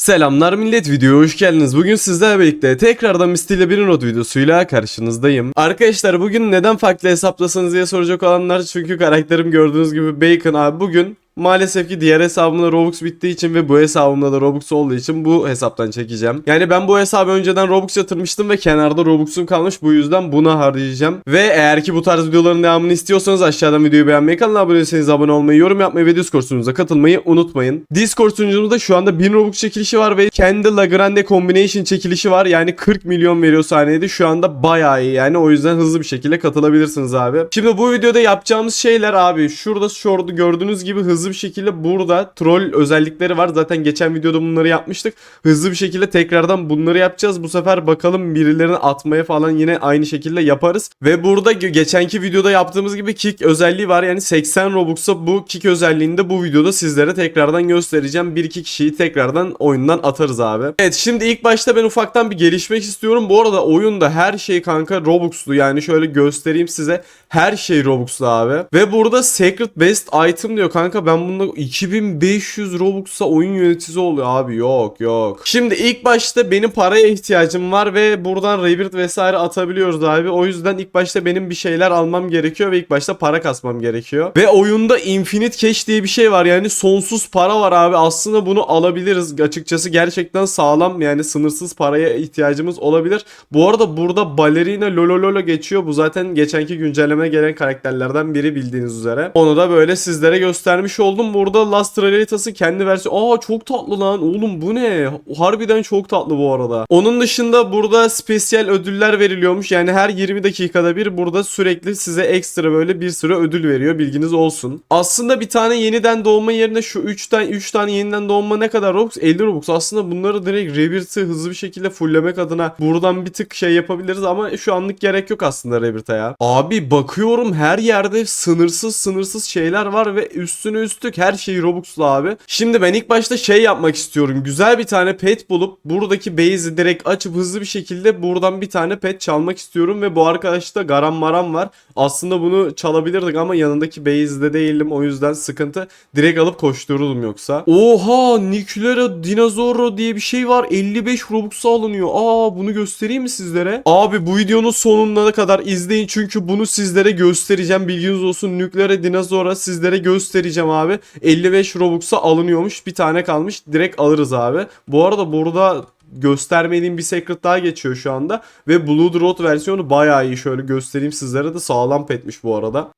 Selamlar millet videoya hoş geldiniz. Bugün sizlerle birlikte tekrardan Misty bir not videosuyla karşınızdayım. Arkadaşlar bugün neden farklı hesaplasınız diye soracak olanlar çünkü karakterim gördüğünüz gibi Bacon abi bugün Maalesef ki diğer hesabımda Robux bittiği için ve bu hesabımda da Robux olduğu için bu hesaptan çekeceğim. Yani ben bu hesabı önceden Robux yatırmıştım ve kenarda Robux'um kalmış. Bu yüzden buna harcayacağım. Ve eğer ki bu tarz videoların devamını istiyorsanız aşağıdan videoyu beğenmeyi, kanala abone değilseniz abone olmayı, yorum yapmayı ve Discord sunucumuza katılmayı unutmayın. Discord sunucumuzda şu anda 1000 Robux çekilişi var ve kendi Lagrange Combination çekilişi var. Yani 40 milyon veriyor saniyede. Şu anda bayağı iyi yani o yüzden hızlı bir şekilde katılabilirsiniz abi. Şimdi bu videoda yapacağımız şeyler abi şurada şurada gördüğünüz gibi hızlı bir şekilde burada troll özellikleri var. Zaten geçen videoda bunları yapmıştık. Hızlı bir şekilde tekrardan bunları yapacağız. Bu sefer bakalım birilerini atmaya falan yine aynı şekilde yaparız. Ve burada ge- geçenki videoda yaptığımız gibi kick özelliği var. Yani 80 Robux'a bu kick özelliğini de bu videoda sizlere tekrardan göstereceğim. Bir iki kişiyi tekrardan oyundan atarız abi. Evet şimdi ilk başta ben ufaktan bir gelişmek istiyorum. Bu arada oyunda her şey kanka Robux'lu. Yani şöyle göstereyim size. Her şey Robux'lu abi. Ve burada Secret Best Item diyor kanka. Ben bunda 2500 Robux'a oyun yöneticisi oluyor abi. Yok yok. Şimdi ilk başta benim paraya ihtiyacım var ve buradan Rebirth vesaire atabiliyoruz abi. O yüzden ilk başta benim bir şeyler almam gerekiyor ve ilk başta para kasmam gerekiyor. Ve oyunda Infinite Cash diye bir şey var. Yani sonsuz para var abi. Aslında bunu alabiliriz. Açıkçası gerçekten sağlam yani sınırsız paraya ihtiyacımız olabilir. Bu arada burada Ballerina Lolololo geçiyor. Bu zaten geçenki güncelleme gelen karakterlerden biri bildiğiniz üzere. Onu da böyle sizlere göstermiş oldum. Burada Last Realitas'ın kendi versiyonu. Aa çok tatlı lan. Oğlum bu ne? Harbiden çok tatlı bu arada. Onun dışında burada spesiyel ödüller veriliyormuş. Yani her 20 dakikada bir burada sürekli size ekstra böyle bir sürü ödül veriyor. Bilginiz olsun. Aslında bir tane yeniden doğma yerine şu 3 tane 3 tane yeniden doğma ne kadar Robux? 50 Robux. Aslında bunları direkt Rebirth'ı hızlı bir şekilde fulllemek adına buradan bir tık şey yapabiliriz ama şu anlık gerek yok aslında Rebirth'a ya. Abi bakıyorum her yerde sınırsız sınırsız şeyler var ve üstüne üstlük her şey Robux'lu abi. Şimdi ben ilk başta şey yapmak istiyorum. Güzel bir tane pet bulup buradaki base'i direkt açıp hızlı bir şekilde buradan bir tane pet çalmak istiyorum ve bu arkadaşta garam maram var. Aslında bunu çalabilirdik ama yanındaki base'de değilim o yüzden sıkıntı. Direkt alıp koştururdum yoksa. Oha Nuclear Dinozoro diye bir şey var. 55 Robux'a alınıyor. Aa bunu göstereyim mi sizlere? Abi bu videonun sonuna kadar izleyin çünkü bunu sizlere göstereceğim. Bilginiz olsun Nuclear Dinozoro sizlere göstereceğim abi. 55 Robux'a alınıyormuş. Bir tane kalmış. Direkt alırız abi. Bu arada burada göstermediğim bir secret daha geçiyor şu anda. Ve Blue Drought versiyonu bayağı iyi. Şöyle göstereyim sizlere de sağlam petmiş bu arada.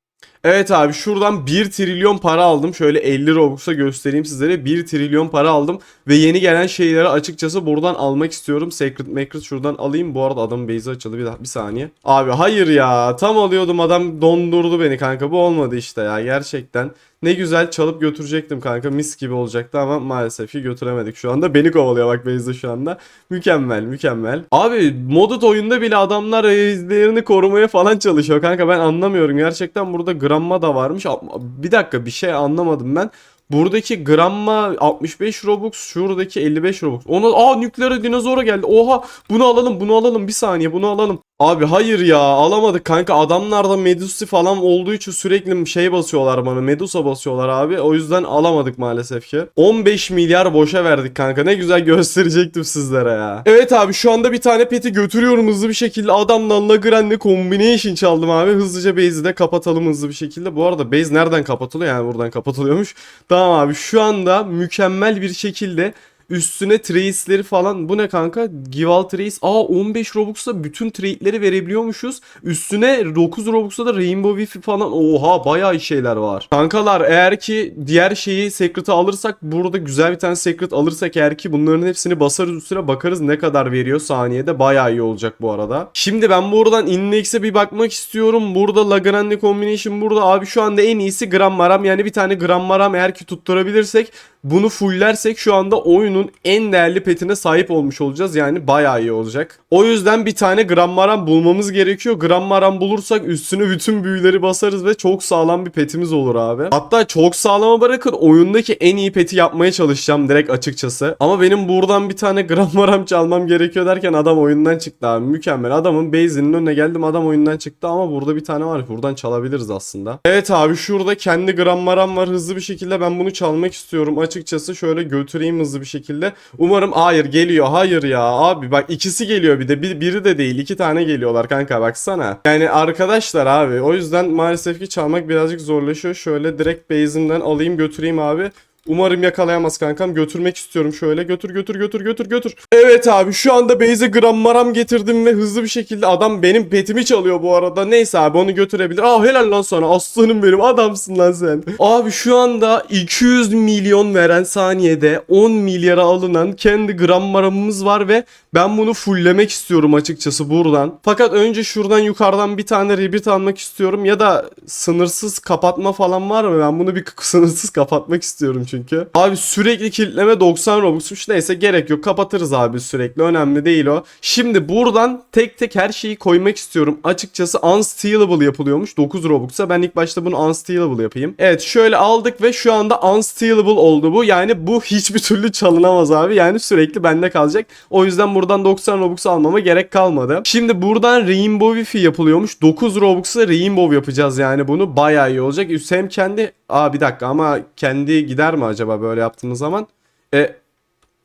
Evet abi şuradan 1 trilyon para aldım. Şöyle 50 Robux'a göstereyim sizlere. 1 trilyon para aldım. Ve yeni gelen şeyleri açıkçası buradan almak istiyorum. Secret Macret şuradan alayım. Bu arada adamın base'i açıldı. Bir, bir saniye. Abi hayır ya. Tam alıyordum adam dondurdu beni kanka. Bu olmadı işte ya gerçekten. Ne güzel çalıp götürecektim kanka. Mis gibi olacaktı ama maalesef ki götüremedik şu anda. Beni kovalıyor bak base'de şu anda. Mükemmel mükemmel. Abi modded oyunda bile adamlar base'lerini korumaya falan çalışıyor kanka. Ben anlamıyorum. Gerçekten burada gramma da varmış. Bir dakika bir şey anlamadım ben. Buradaki gramma 65 Robux, şuradaki 55 Robux. Ona aa nükleer dinozora geldi. Oha bunu alalım, bunu alalım. Bir saniye bunu alalım. Abi hayır ya alamadık kanka. Adamlarda Medusi falan olduğu için sürekli şey basıyorlar bana. Medusa basıyorlar abi. O yüzden alamadık maalesef ki. 15 milyar boşa verdik kanka. Ne güzel gösterecektim sizlere ya. Evet abi şu anda bir tane peti götürüyorum hızlı bir şekilde. Adamdan Lagrange Combination çaldım abi. Hızlıca base'i de kapatalım hızlı bir şekilde. Bu arada base nereden kapatılıyor? Yani buradan kapatılıyormuş. Tamam abi şu anda mükemmel bir şekilde Üstüne trace'leri falan bu ne kanka? Give all trace. Aa 15 Robux'ta bütün trade'leri verebiliyormuşuz. Üstüne 9 Robux'ta da Rainbow Wi-Fi falan. Oha bayağı şeyler var. Kankalar eğer ki diğer şeyi Secret'ı alırsak burada güzel bir tane Secret alırsak eğer ki bunların hepsini basarız üstüne bakarız ne kadar veriyor saniyede. Bayağı iyi olacak bu arada. Şimdi ben buradan index'e bir bakmak istiyorum. Burada Lagrange Combination burada. Abi şu anda en iyisi Gram Maram. Yani bir tane Gram Maram eğer ki tutturabilirsek bunu fulllersek şu anda oyunun en değerli petine sahip olmuş olacağız. Yani bayağı iyi olacak. O yüzden bir tane Grammaram bulmamız gerekiyor. Grammaram bulursak üstüne bütün büyüleri basarız ve çok sağlam bir petimiz olur abi. Hatta çok sağlama bırakın oyundaki en iyi peti yapmaya çalışacağım direkt açıkçası. Ama benim buradan bir tane Grammaram çalmam gerekiyor derken adam oyundan çıktı abi. Mükemmel. Adamın base'inin önüne geldim adam oyundan çıktı ama burada bir tane var. Buradan çalabiliriz aslında. Evet abi şurada kendi Grammaram var. Hızlı bir şekilde ben bunu çalmak istiyorum. Aç açıkçası. Şöyle götüreyim hızlı bir şekilde. Umarım hayır geliyor. Hayır ya abi bak ikisi geliyor bir de. Bir, biri de değil. iki tane geliyorlar kanka baksana. Yani arkadaşlar abi o yüzden maalesef ki çalmak birazcık zorlaşıyor. Şöyle direkt base'imden alayım götüreyim abi. Umarım yakalayamaz kankam. Götürmek istiyorum şöyle. Götür götür götür götür götür. Evet abi şu anda base'e gram maram getirdim ve hızlı bir şekilde adam benim petimi çalıyor bu arada. Neyse abi onu götürebilir. Aa helal lan sana aslanım benim adamsın lan sen. Abi şu anda 200 milyon veren saniyede 10 milyara alınan kendi gram maramımız var ve ben bunu fulllemek istiyorum açıkçası buradan. Fakat önce şuradan yukarıdan bir tane rebirth almak istiyorum ya da sınırsız kapatma falan var mı? Ben bunu bir sınırsız kapatmak istiyorum çünkü. Abi sürekli kilitleme 90 Robux'muş. Neyse gerek yok. Kapatırız abi sürekli. Önemli değil o. Şimdi buradan tek tek her şeyi koymak istiyorum. Açıkçası unstealable yapılıyormuş 9 Robux'a. Ben ilk başta bunu unstealable yapayım. Evet şöyle aldık ve şu anda unstealable oldu bu. Yani bu hiçbir türlü çalınamaz abi. Yani sürekli bende kalacak. O yüzden buradan 90 Robux almama gerek kalmadı. Şimdi buradan Rainbow Wifi yapılıyormuş. 9 Robux'a Rainbow yapacağız yani bunu. Bayağı iyi olacak. Hem kendi... Aa bir dakika ama kendi gider mi acaba böyle yaptığımız zaman? E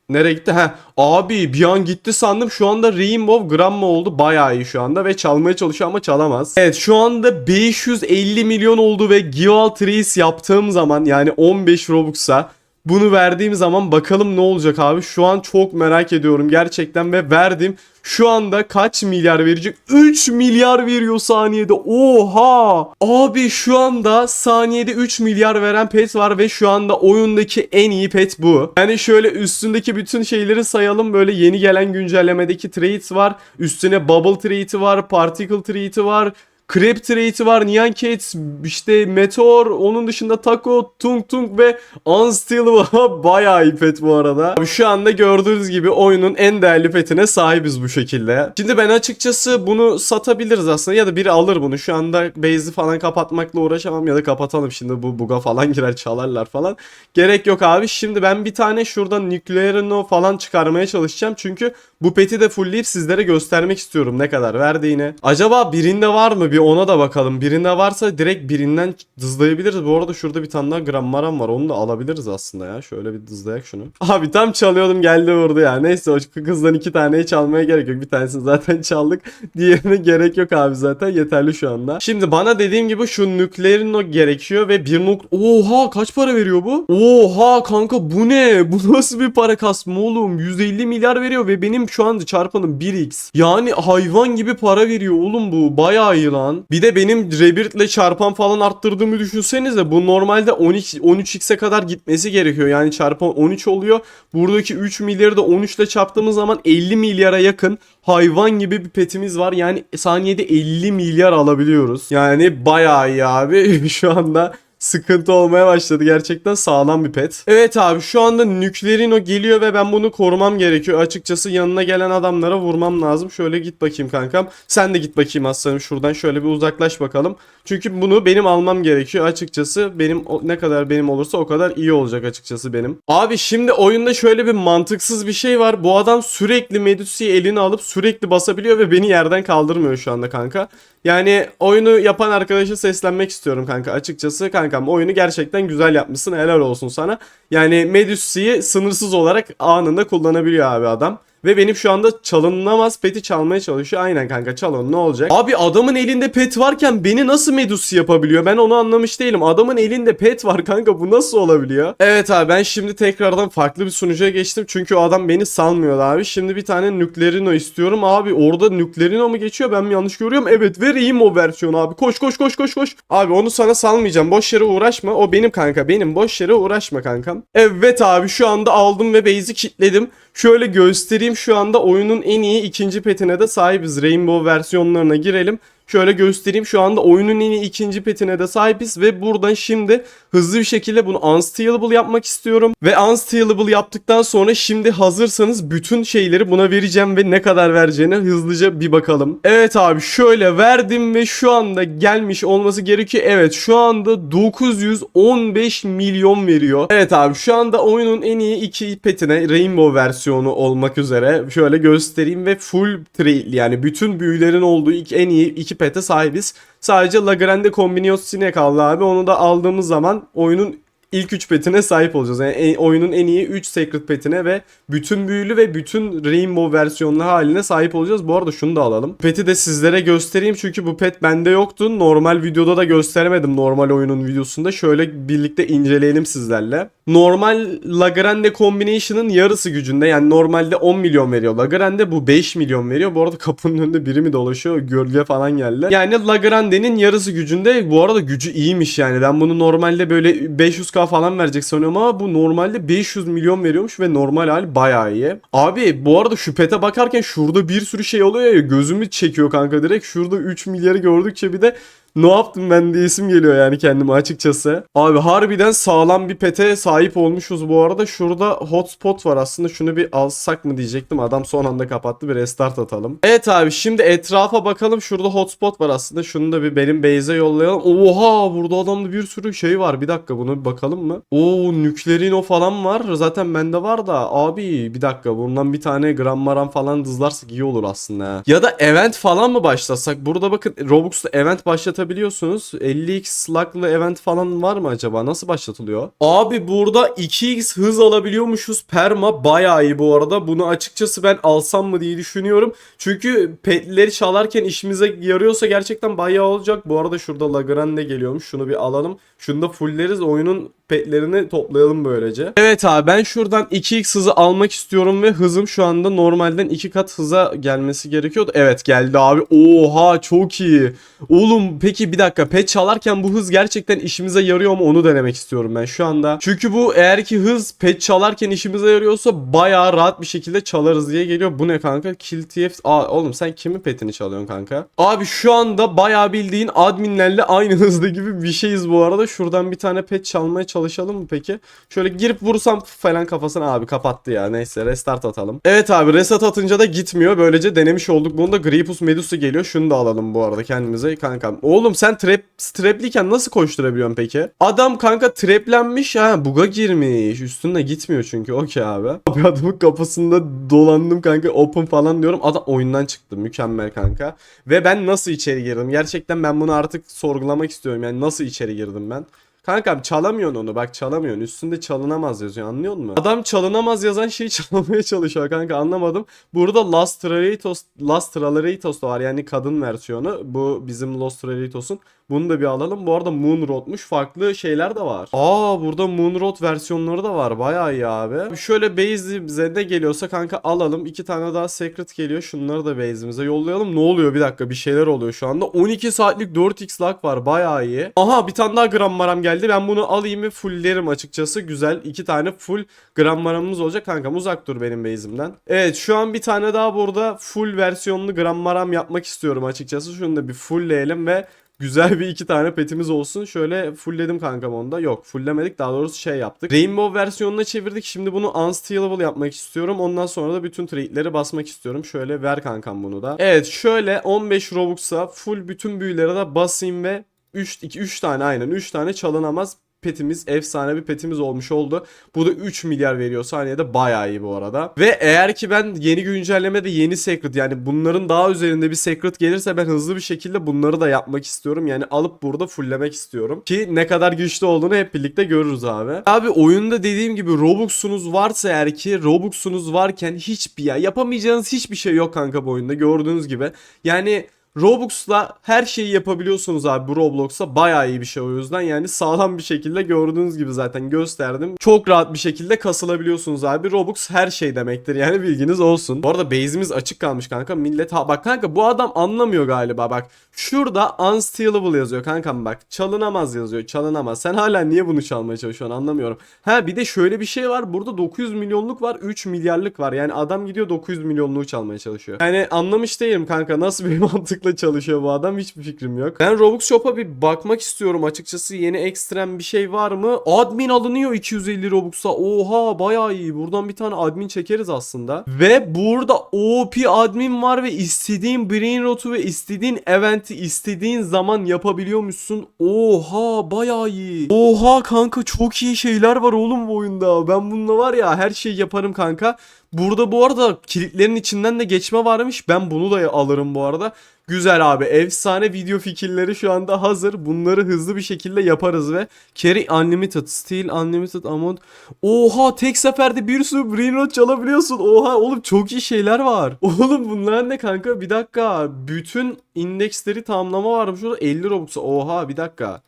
Nereye gitti? Heh. Abi bir an gitti sandım. Şu anda Rainbow Gramma oldu. Bayağı iyi şu anda ve çalmaya çalışıyor ama çalamaz. Evet şu anda 550 milyon oldu ve Give All Trees yaptığım zaman yani 15 Robux'a bunu verdiğim zaman bakalım ne olacak abi. Şu an çok merak ediyorum gerçekten ve verdim. Şu anda kaç milyar verecek? 3 milyar veriyor saniyede. Oha! Abi şu anda saniyede 3 milyar veren pet var ve şu anda oyundaki en iyi pet bu. Yani şöyle üstündeki bütün şeyleri sayalım. Böyle yeni gelen güncellemedeki traits var. Üstüne bubble trait'i var, particle trait'i var. Crab trait'i var, Nyan Cats, işte Meteor, onun dışında Taco, Tung Tung ve Unstealable. Bayağı iyi pet bu arada. Şu anda gördüğünüz gibi oyunun en değerli petine sahibiz bu şekilde. Şimdi ben açıkçası bunu satabiliriz aslında ya da biri alır bunu. Şu anda base'i falan kapatmakla uğraşamam ya da kapatalım şimdi bu buga falan girer çalarlar falan. Gerek yok abi. Şimdi ben bir tane şuradan Nuclearino falan çıkarmaya çalışacağım. Çünkü bu peti de fullleyip sizlere göstermek istiyorum ne kadar verdiğini. Acaba birinde var mı? Bir ona da bakalım. Birinde varsa direkt birinden dızlayabiliriz. Bu arada şurada bir tane daha grammaram var. Onu da alabiliriz aslında ya. Şöyle bir dızlayak şunu. Abi tam çalıyordum geldi vurdu ya. Neyse o kızdan iki taneyi çalmaya gerek yok. Bir tanesini zaten çaldık. Diğerine gerek yok abi zaten. Yeterli şu anda. Şimdi bana dediğim gibi şu nükleerin gerekiyor ve bir nok... Oha kaç para veriyor bu? Oha kanka bu ne? Bu nasıl bir para kasma oğlum? 150 milyar veriyor ve benim şu anda çarpanım 1x. Yani hayvan gibi para veriyor oğlum bu. Bayağı iyi lan. Bir de benim Rebirth'le çarpan falan arttırdığımı düşünsenize. Bu normalde 12 13x'e kadar gitmesi gerekiyor. Yani çarpan 13 oluyor. Buradaki 3 milyarı da 13 ile çarptığımız zaman 50 milyara yakın hayvan gibi bir petimiz var. Yani saniyede 50 milyar alabiliyoruz. Yani bayağı iyi abi. Şu anda sıkıntı olmaya başladı. Gerçekten sağlam bir pet. Evet abi şu anda Nüklerino geliyor ve ben bunu korumam gerekiyor. Açıkçası yanına gelen adamlara vurmam lazım. Şöyle git bakayım kankam. Sen de git bakayım aslanım şuradan şöyle bir uzaklaş bakalım. Çünkü bunu benim almam gerekiyor. Açıkçası benim ne kadar benim olursa o kadar iyi olacak açıkçası benim. Abi şimdi oyunda şöyle bir mantıksız bir şey var. Bu adam sürekli Medusa'yı eline alıp sürekli basabiliyor ve beni yerden kaldırmıyor şu anda kanka. Yani oyunu yapan arkadaşa seslenmek istiyorum kanka. Açıkçası kankam oyunu gerçekten güzel yapmışsın. Helal olsun sana. Yani Medusa'yı sınırsız olarak anında kullanabiliyor abi adam. Ve benim şu anda çalınamaz peti çalmaya çalışıyor. Aynen kanka çalın ne olacak? Abi adamın elinde pet varken beni nasıl Medusa yapabiliyor? Ben onu anlamış değilim. Adamın elinde pet var kanka bu nasıl olabiliyor? Evet abi ben şimdi tekrardan farklı bir sunucuya geçtim. Çünkü o adam beni salmıyor abi. Şimdi bir tane Nüklerino istiyorum. Abi orada Nüklerino mu geçiyor? Ben mi yanlış görüyorum? Evet vereyim o versiyonu abi. Koş koş koş koş koş. Abi onu sana salmayacağım. Boş yere uğraşma. O benim kanka. Benim boş yere uğraşma kankam. Evet abi şu anda aldım ve base'i kilitledim. Şöyle göstereyim şu anda oyunun en iyi ikinci petine de sahibiz. Rainbow versiyonlarına girelim. Şöyle göstereyim şu anda oyunun iyi ikinci petine de sahibiz ve buradan şimdi hızlı bir şekilde bunu unstealable yapmak istiyorum. Ve unstealable yaptıktan sonra şimdi hazırsanız bütün şeyleri buna vereceğim ve ne kadar vereceğine hızlıca bir bakalım. Evet abi şöyle verdim ve şu anda gelmiş olması gerekiyor. Evet şu anda 915 milyon veriyor. Evet abi şu anda oyunun en iyi iki petine Rainbow versiyonu olmak üzere şöyle göstereyim ve full trail yani bütün büyülerin olduğu ilk en iyi iki pete sahibiz. Sadece La Grande Combinazione kaldı abi. Onu da aldığımız zaman oyunun ilk 3 petine sahip olacağız. Yani en- oyunun en iyi 3 secret petine ve bütün büyülü ve bütün rainbow versiyonlu haline sahip olacağız. Bu arada şunu da alalım. Peti de sizlere göstereyim çünkü bu pet bende yoktu. Normal videoda da gösteremedim normal oyunun videosunda. Şöyle birlikte inceleyelim sizlerle. Normal Lagrande Combination'ın yarısı gücünde yani normalde 10 milyon veriyor. Lagrande bu 5 milyon veriyor. Bu arada kapının önünde biri mi dolaşıyor? Gölge falan geldi. Yani Lagrande'nin yarısı gücünde. Bu arada gücü iyiymiş yani. Ben bunu normalde böyle 500k falan verecek sanıyorum ama bu normalde 500 milyon veriyormuş ve normal hali bayağı iyi. Abi bu arada şu pete bakarken şurada bir sürü şey oluyor ya gözümü çekiyor kanka direkt. Şurada 3 milyarı gördükçe bir de ne yaptım ben diye isim geliyor yani kendime açıkçası. Abi harbiden sağlam bir pete sahip olmuşuz bu arada. Şurada hotspot var aslında şunu bir alsak mı diyecektim. Adam son anda kapattı bir restart atalım. Evet abi şimdi etrafa bakalım. Şurada hotspot var aslında. Şunu da bir benim base'e yollayalım. Oha burada adamda bir sürü şey var. Bir dakika bunu bir bakalım mı? Oo nüklerin falan var. Zaten bende var da abi bir dakika bundan bir tane gram maram falan dızlarsak iyi olur aslında. Ya da event falan mı başlasak? Burada bakın Robux'ta event başlatabiliyorsunuz. 50x slug'lı event falan var mı acaba? Nasıl başlatılıyor? Abi burada 2x hız alabiliyormuşuz. Perma bayağı iyi bu arada. Bunu açıkçası ben alsam mı diye düşünüyorum. Çünkü petleri çalarken işimize yarıyorsa gerçekten bayağı olacak. Bu arada şurada Lagrande geliyormuş. Şunu bir alalım. Şunu da fulleriz. Oyunun petlerini toplayalım böylece. Evet abi ben şuradan 2x hızı almak istiyorum ve hızım şu anda normalden 2 kat hıza gelmesi gerekiyordu. Evet geldi abi. Oha çok iyi. Oğlum peki bir dakika pet çalarken bu hız gerçekten işimize yarıyor mu onu denemek istiyorum ben şu anda. Çünkü bu eğer ki hız pet çalarken işimize yarıyorsa bayağı rahat bir şekilde çalarız diye geliyor. Bu ne kanka? Kill TF... Aa oğlum sen kimin petini çalıyorsun kanka? Abi şu anda bayağı bildiğin adminlerle aynı hızda gibi bir şeyiz bu arada. Şuradan bir tane pet çalmaya çalışalım mı peki? Şöyle girip vursam falan kafasına abi kapattı ya. Neyse restart atalım. Evet abi reset atınca da gitmiyor. Böylece denemiş olduk. Bunu da Gripus Medusa geliyor. Şunu da alalım bu arada kendimize kankam. Oğlum sen trap strapliyken nasıl koşturabiliyorsun peki? Adam kanka traplenmiş ha buga girmiş. Üstünde gitmiyor çünkü. Okey abi. Abi adamın kafasında dolandım kanka open falan diyorum. Adam oyundan çıktı. Mükemmel kanka. Ve ben nasıl içeri girdim? Gerçekten ben bunu artık sorgulamak istiyorum. Yani nasıl içeri girdim ben? Kankam çalamıyorsun onu bak çalamıyorsun. Üstünde çalınamaz yazıyor anlıyor musun? Adam çalınamaz yazan şeyi çalmaya çalışıyor kanka anlamadım. Burada Last Traleritos, Last Traleritos da var yani kadın versiyonu. Bu bizim Lost Traleritos'un. Bunu da bir alalım. Bu arada Moon Road'muş. Farklı şeyler de var. Aa burada Moon Road versiyonları da var. Bayağı iyi abi. Şöyle base ne geliyorsa kanka alalım. İki tane daha secret geliyor. Şunları da base'imize yollayalım. Ne oluyor bir dakika bir şeyler oluyor şu anda. 12 saatlik 4x lag var. Bayağı iyi. Aha bir tane daha gram maram geldi. Ben bunu alayım ve fulllerim açıkçası. Güzel. iki tane full gram maramımız olacak. Kankam uzak dur benim base'imden. Evet şu an bir tane daha burada full versiyonlu gram maram yapmak istiyorum açıkçası. Şunu da bir fullleyelim ve Güzel bir iki tane petimiz olsun. Şöyle fullledim kankam onda. Yok fulllemedik daha doğrusu şey yaptık. Rainbow versiyonuna çevirdik. Şimdi bunu unstealable yapmak istiyorum. Ondan sonra da bütün trade'leri basmak istiyorum. Şöyle ver kankam bunu da. Evet şöyle 15 Robux'a full bütün büyülere de basayım ve 3 2 3 tane aynen 3 tane çalınamaz petimiz efsane bir petimiz olmuş oldu. Bu da 3 milyar veriyor saniyede bayağı iyi bu arada. Ve eğer ki ben yeni güncellemede yeni secret yani bunların daha üzerinde bir secret gelirse ben hızlı bir şekilde bunları da yapmak istiyorum. Yani alıp burada fulllemek istiyorum. Ki ne kadar güçlü olduğunu hep birlikte görürüz abi. Abi oyunda dediğim gibi Robux'unuz varsa eğer ki Robux'unuz varken hiçbir ya yapamayacağınız hiçbir şey yok kanka bu oyunda gördüğünüz gibi. Yani Robux'la her şeyi yapabiliyorsunuz abi bu Roblox'a bayağı iyi bir şey o yüzden yani sağlam bir şekilde gördüğünüz gibi zaten gösterdim. Çok rahat bir şekilde kasılabiliyorsunuz abi. Robux her şey demektir yani bilginiz olsun. Bu arada base'imiz açık kalmış kanka. Millet ha bak kanka bu adam anlamıyor galiba bak. Şurada unstealable yazıyor kankam bak. Çalınamaz yazıyor. Çalınamaz. Sen hala niye bunu çalmaya çalışıyorsun anlamıyorum. Ha bir de şöyle bir şey var. Burada 900 milyonluk var. 3 milyarlık var. Yani adam gidiyor 900 milyonluğu çalmaya çalışıyor. Yani anlamış değilim kanka. Nasıl bir mantıkla çalışıyor bu adam hiçbir fikrim yok. Ben Robux Shop'a bir bakmak istiyorum açıkçası. Yeni ekstrem bir şey var mı? Admin alınıyor 250 Robux'a. Oha bayağı iyi. Buradan bir tane admin çekeriz aslında. Ve burada OP admin var ve istediğin brain rotu ve istediğin eventi istediğin zaman yapabiliyormuşsun. Oha bayağı iyi. Oha kanka çok iyi şeyler var oğlum bu oyunda. Ben bununla var ya her şeyi yaparım kanka. Burada bu arada kilitlerin içinden de geçme varmış. Ben bunu da alırım bu arada. Güzel abi. Efsane video fikirleri şu anda hazır. Bunları hızlı bir şekilde yaparız ve Carry Unlimited, Steel Unlimited Amount. Oha tek seferde bir sürü rot çalabiliyorsun. Oha oğlum çok iyi şeyler var. Oğlum bunlar ne kanka? Bir dakika. Bütün indeksleri tamamlama varmış. Şurada 50 Robux. Oha bir dakika.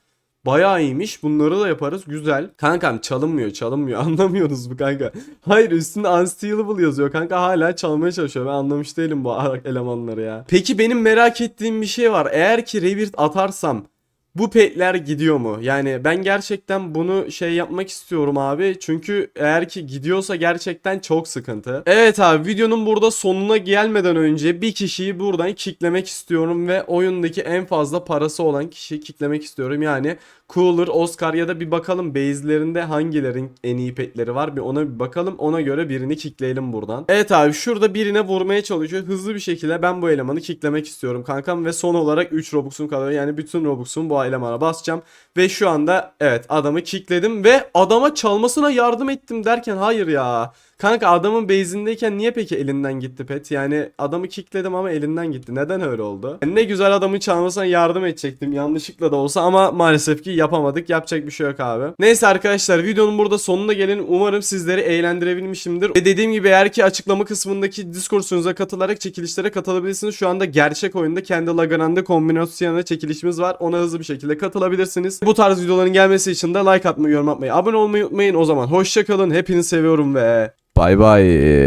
Bayağı iyiymiş. Bunları da yaparız. Güzel. Kankam çalınmıyor çalınmıyor. Anlamıyorsunuz mu kanka? Hayır üstünde unstealable yazıyor. Kanka hala çalmaya çalışıyor. Ben anlamış değilim bu elemanları ya. Peki benim merak ettiğim bir şey var. Eğer ki Rebirth atarsam bu petler gidiyor mu? Yani ben gerçekten bunu şey yapmak istiyorum abi. Çünkü eğer ki gidiyorsa gerçekten çok sıkıntı. Evet abi videonun burada sonuna gelmeden önce bir kişiyi buradan kicklemek istiyorum ve oyundaki en fazla parası olan kişiyi kicklemek istiyorum. Yani Cooler, Oscar ya da bir bakalım base'lerinde hangilerin en iyi petleri var bir ona bir bakalım. Ona göre birini kickleyelim buradan. Evet abi şurada birine vurmaya çalışıyor. Hızlı bir şekilde ben bu elemanı kicklemek istiyorum kankam ve son olarak 3 Robux'um kalıyor. Yani bütün Robux'um bu elemana basacağım. Ve şu anda evet adamı kickledim ve adama çalmasına yardım ettim derken hayır ya. Kanka adamın base'indeyken niye peki elinden gitti pet? Yani adamı kickledim ama elinden gitti. Neden öyle oldu? Yani ne güzel adamı çalmasına yardım edecektim yanlışlıkla da olsa ama maalesef ki yapamadık. Yapacak bir şey yok abi. Neyse arkadaşlar videonun burada sonuna gelin. Umarım sizleri eğlendirebilmişimdir. Ve dediğim gibi eğer ki açıklama kısmındaki Discord sunucunuza katılarak çekilişlere katılabilirsiniz. Şu anda gerçek oyunda kendi Lagran'da kombinasyona çekilişimiz var. Ona hızlı bir şekilde katılabilirsiniz. Bu tarz videoların gelmesi için de like atmayı, yorum atmayı, abone olmayı unutmayın. O zaman hoşçakalın. Hepinizi seviyorum ve Bye, bye.